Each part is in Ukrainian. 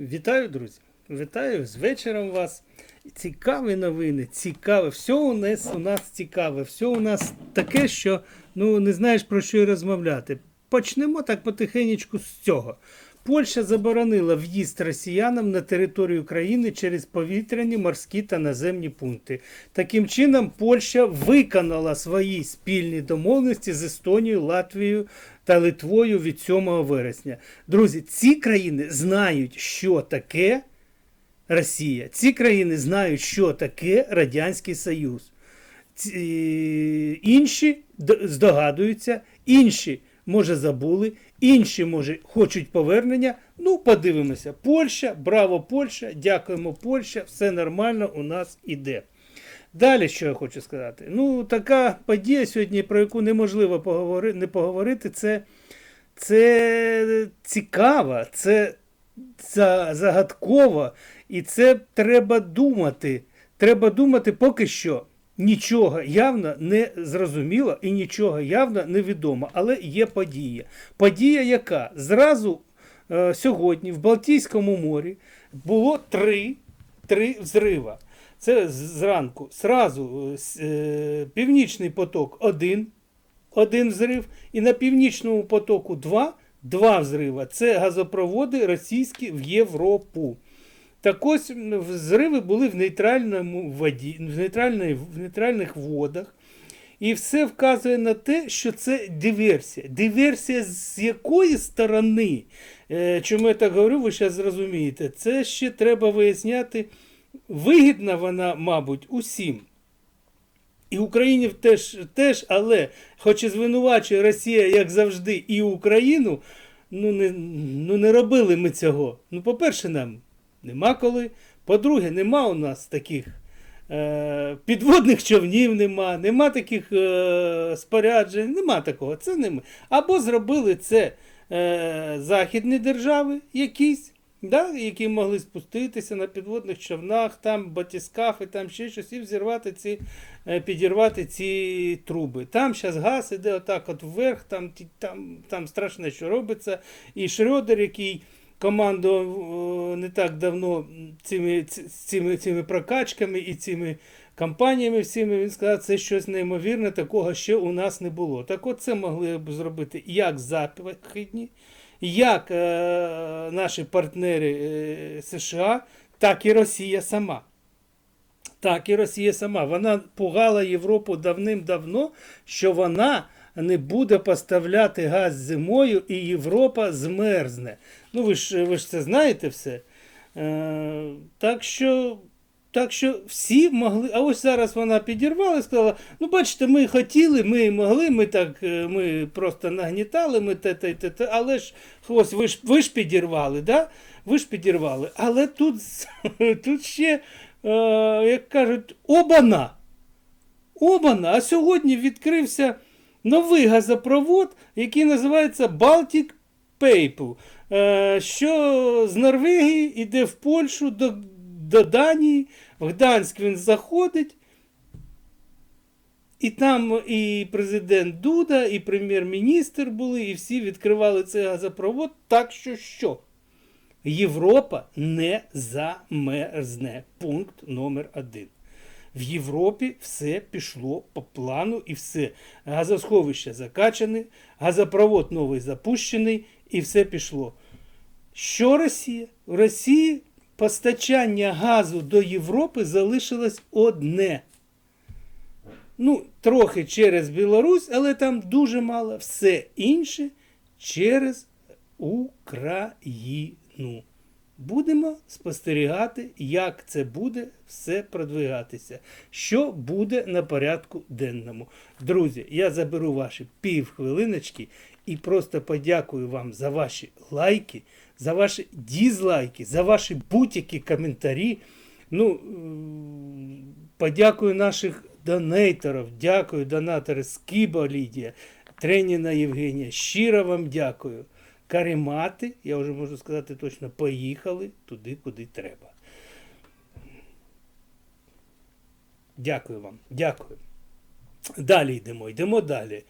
Вітаю, друзі! Вітаю з вечором вас. Цікаві новини, цікаве. Все у нас у нас цікаве, все у нас таке, що ну не знаєш про що й розмовляти. Почнемо так потихенечку з цього. Польща заборонила в'їзд росіянам на територію країни через повітряні, морські та наземні пункти. Таким чином, Польща виконала свої спільні домовленості з Естонією, Латвією та Литвою від 7 вересня. Друзі, ці країни знають, що таке Росія. Ці країни знають, що таке Радянський Союз. Ці, інші здогадуються, інші, може, забули, інші, може, хочуть повернення. Ну, подивимося. Польща, браво, Польща, дякуємо, Польща, все нормально у нас іде. Далі, що я хочу сказати? Ну, така подія сьогодні, про яку неможливо поговори, не поговорити, це, це цікаво, це за- загадково, і це треба думати. Треба думати поки що. Нічого явно не зрозуміло і нічого явно не відомо, але є подія. Подія, яка зразу е, сьогодні в Балтійському морі було три, три взрива. Це зранку. Зразу е, е, Північний поток 1, один взрив, і на Північному потоку 2, два взрива. Це газопроводи російські в Європу. Так ось взриви були в нейтральному воді, в, нейтральної, в нейтральних водах. І все вказує на те, що це диверсія. Диверсія з якої сторони? Е, Чому я так говорю, ви зараз зрозумієте. Це ще треба виясняти. Вигідна вона, мабуть, усім. І Україні теж, теж, але, хоч і звинувачує Росія, як завжди, і Україну, ну не, ну не робили ми цього. Ну, по-перше, нам нема коли. По-друге, нема у нас таких е, підводних човнів, нема, нема таких е, споряджень, нема такого. Це не ми. Або зробили це е, західні держави якісь. Да, які могли спуститися на підводних човнах, там батіскафи, там ще щось, і взірвати ці, е, підірвати ці труби. Там зараз газ іде отак от вверх, там, там, там страшне, що робиться. І Шрёдер, який командував е, не так давно цими, цими, цими прокачками і цими кампаніями всіми, він сказав, це щось неймовірне, такого ще у нас не було. Так от це могли б зробити як західні, як е, наші партнери е, США, так і Росія сама. Так, і Росія сама. Вона пугала Європу давним-давно, що вона не буде поставляти газ зимою, і Європа змерзне. Ну, ви ж, ви ж це знаєте все. Е, так що. Так що всі могли, а ось зараз вона підірвала і сказала: ну, бачите, ми хотіли, ми могли, ми так, е, ми просто нагнітали, ми те, те, те, те, але ж ось ви ж ви ж підірвали, да? Ви ж підірвали. Але тут, тут ще, е, як кажуть, обана. Обана. А сьогодні відкрився новий газопровод, який називається Baltic Pipe, е, що з Норвегії йде в Польщу до, до Данії. В Гданськ він заходить. І там і президент Дуда, і прем'єр-міністр були, і всі відкривали цей газопровод. Так що що? Європа не замерзне. Пункт номер один. В Європі все пішло по плану і все. Газосховище закачане, газопровод новий запущений, і все пішло. Що Росія? В Росії постачання газу до Європи залишилось одне. Ну, трохи через Білорусь, але там дуже мало. Все інше через Україну. Будемо спостерігати, як це буде все продвигатися. Що буде на порядку денному. Друзі, я заберу ваші півхвилиночки і просто подякую вам за ваші лайки, за ваші дізлайки, за ваші будь-які коментарі. Ну, подякую наших донейторів. Дякую, донатори Скіба Лідія, Треніна Євгенія. Щиро вам дякую. Каремати, я вже можу сказати точно, поїхали туди, куди треба. Дякую вам, дякую. Далі йдемо, йдемо далі.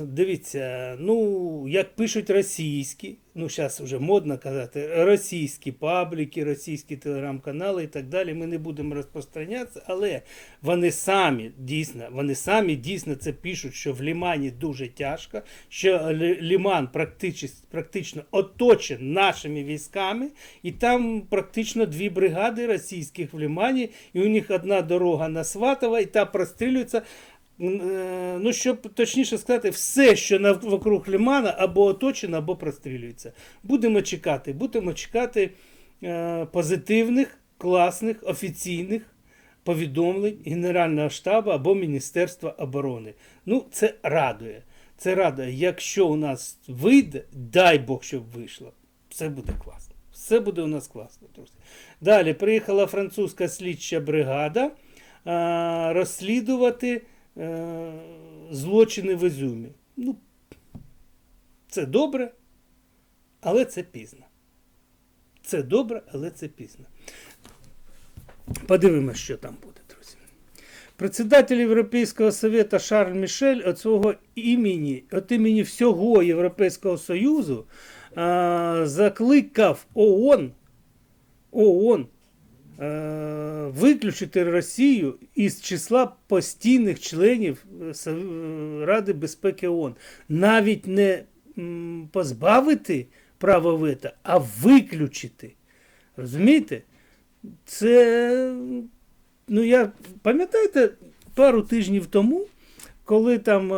Дивіться, ну, як пишуть російські, ну, зараз вже модно казати, російські пабліки, російські телеграм-канали і так далі, ми не будемо розпространятися, але вони самі дійсно, вони самі дійсно це пишуть, що в Лімані дуже тяжко, що Ліман практично, практично оточен нашими військами, і там практично дві бригади російських в Лімані, і у них одна дорога на Сватово, і та прострілюється. Е, Ну, щоб точніше сказати, все, що навкруг Лімана, або оточено, або прострілюється. Будемо чекати, будемо чекати е, позитивних, класних, офіційних повідомлень Генерального штабу або Міністерства оборони. Ну, це радує. Це радує. Якщо у нас вийде, дай Бог, щоб вийшло. Все буде класно. Все буде у нас класно, друзі. Далі приїхала французька слідча бригада а, розслідувати е, злочини в Ізюмі. Ну, це добре, але це пізно. Це добре, але це пізно. Подивимося, що там буде, друзі. Председатель Європейського Совета Шарль Мішель від свого імені, від імені всього Європейського Союзу а, закликав ООН, ООН е, виключити Росію із числа постійних членів е, е, Ради безпеки ООН. Навіть не позбавити права вето, а виключити. Розумієте? Це, ну я пам'ятаєте, пару тижнів тому, коли там е,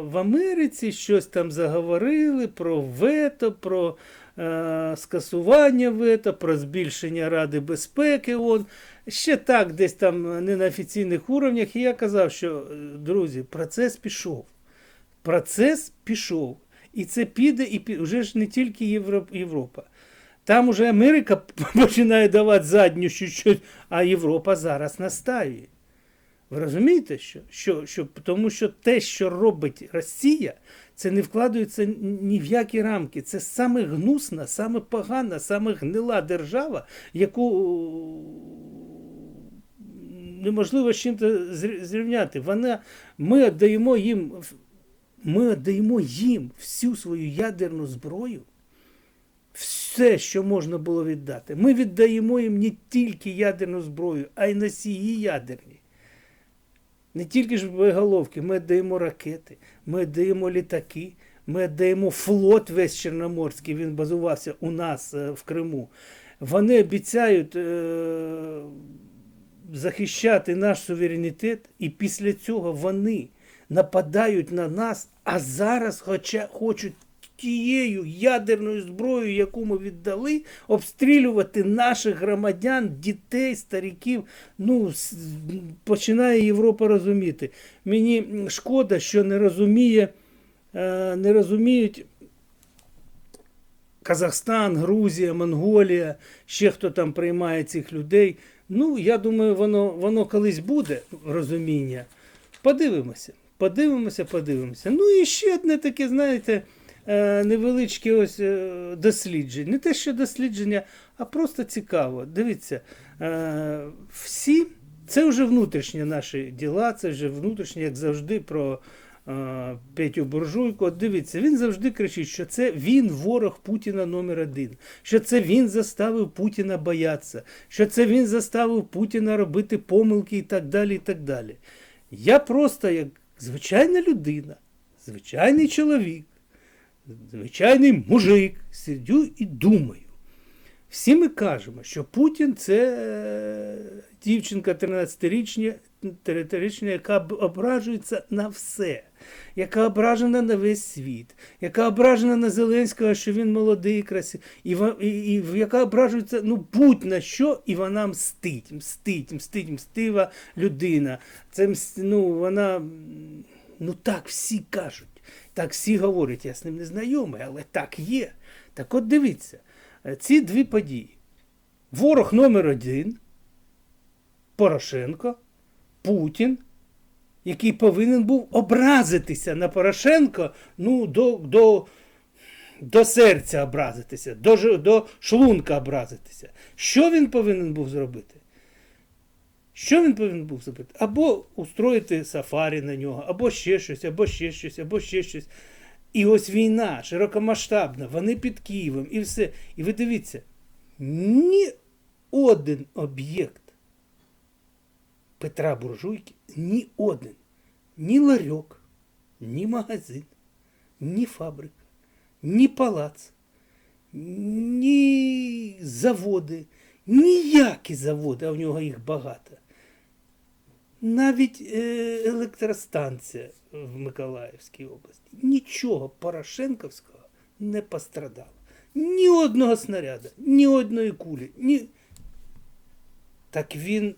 в Америці щось там заговорили про вето, про е, скасування вето, про збільшення Ради безпеки. ООН. Ще так, десь там не на офіційних уровнях. І я казав, що, е, друзі, процес пішов. Процес пішов. І це піде, і вже ж не тільки Європа. Там уже Америка починає давати задню щось, а Європа зараз настаює. Ви розумієте, що? Що, що? Тому що те, що робить Росія, це не вкладається ні в які рамки. Це саме гнусна, саме погана, саме гнила держава, яку неможливо з чим зрівняти. Вона, ми віддаємо їм, ми віддаємо їм всю свою ядерну зброю все, що можна було віддати. Ми віддаємо їм не тільки ядерну зброю, а й носії ядерні. Не тільки ж боєголовки, ми даємо ракети, ми даємо літаки, ми даємо флот весь Чорноморський, він базувався у нас е, в Криму. Вони обіцяють е- захищати наш суверенітет, і після цього вони нападають на нас, а зараз хоча, хочуть тією ядерною зброєю, яку ми віддали, обстрілювати наших громадян, дітей, стариків. Ну, починає Європа розуміти. Мені шкода, що не розуміє, е, не розуміють. Казахстан, Грузія, Монголія, ще хто там приймає цих людей. Ну, я думаю, воно, воно колись буде розуміння. Подивимося, подивимося, подивимося. Ну і ще одне таке, знаєте, е, невеличке ось е, дослідження. Не те, що дослідження, а просто цікаво. Дивіться, е, всі, це вже внутрішні наші діла, це вже внутрішні, як завжди, про Петю Буржуйку. Дивіться, він завжди кричить, що це він ворог Путіна номер один, що це він заставив Путіна боятися, що це він заставив Путіна робити помилки і так далі. і так далі. Я просто, як звичайна людина, звичайний чоловік, звичайний мужик, сидю і думаю. Всі ми кажемо, що Путін це е, дівчинка 13-річня, 13-річня, яка ображується на все, яка ображена на весь світ, яка ображена на Зеленського, що він молодий, красивий, і, і, і яка ображується ну, будь-на що, і вона мстить, мстить, мстить, мстива людина. Це ну, вона, ну так всі кажуть, так всі говорять, я з ним не знайомий, але так є. Так от дивіться, е, ці дві події. Ворог номер один Порошенко, Путін, який повинен був образитися на Порошенко ну, до, до, до серця образитися, до, до шлунка образитися. Що він повинен був зробити? Що він повинен був зробити? Або устроїти сафарі на нього, або ще щось, або ще щось, або ще щось. І ось війна широкомасштабна, вони під Києвом і все. І ви дивіться, ні один об'єкт Петра Буржуйки, ні один, ні ларьок, ні магазин, ні фабрика, ні палац, ні заводи, ніякі заводи, а в нього їх багато. Навіть е, електростанція в Миколаївській області. Нічого Порошенковського не пострадало. Ні одного снаряда, ні одної кулі. Ні... Так він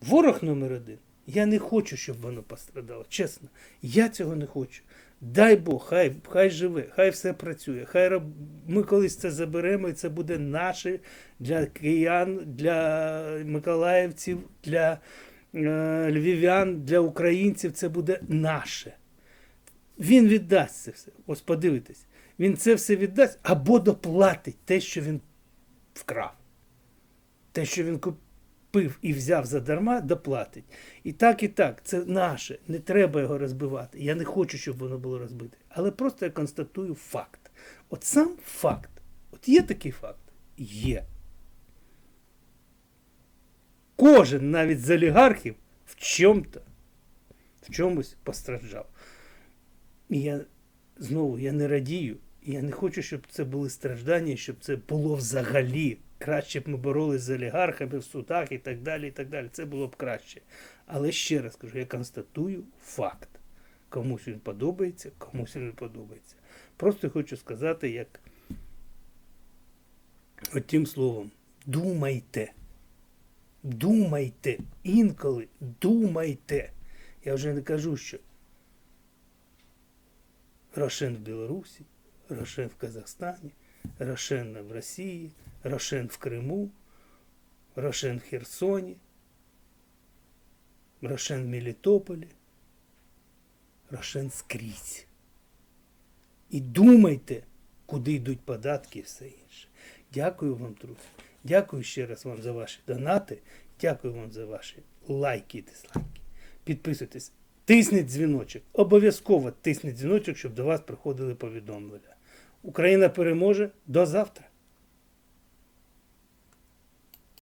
ворог номер один. Я не хочу, щоб воно пострадало. Чесно, я цього не хочу. Дай Бог, хай, хай живе, хай все працює. Хай роб... ми колись це заберемо, і це буде наше для киян, для миколаївців, для е, львів'ян, для українців. Це буде наше. Він віддасть це все. Ось подивитесь. Він це все віддасть або доплатить те, що він вкрав. Те, що він купив і взяв задарма, доплатить. І так, і так, це наше. Не треба його розбивати. Я не хочу, щоб воно було розбите. Але просто я констатую факт. От сам факт. От є такий факт? Є. Кожен навіть з олігархів в чому-то, в чомусь постраждав. І я знову я не радію. Я не хочу, щоб це були страждання, щоб це було взагалі. Краще б ми боролись з олігархами в судах і так далі. і так далі. Це було б краще. Але ще раз кажу, я констатую факт. Комусь він подобається, комусь він не подобається. Просто хочу сказати, як от тим словом, думайте. Думайте. Інколи думайте. Я вже не кажу, що Рошен в Білорусі, Рошен в Казахстані, Рошен в Росії, Рошен в Криму, Рошен в Херсоні, Рошен в Мелітополі, Рошен скрізь. І думайте, куди йдуть податки і все інше. Дякую вам, друзі. Дякую ще раз вам за ваші донати. Дякую вам за ваші лайки і дизлайки. Підписуйтесь, тисніть дзвіночок. Обов'язково тисніть дзвіночок, щоб до вас приходили повідомлення. Україна переможе. До завтра.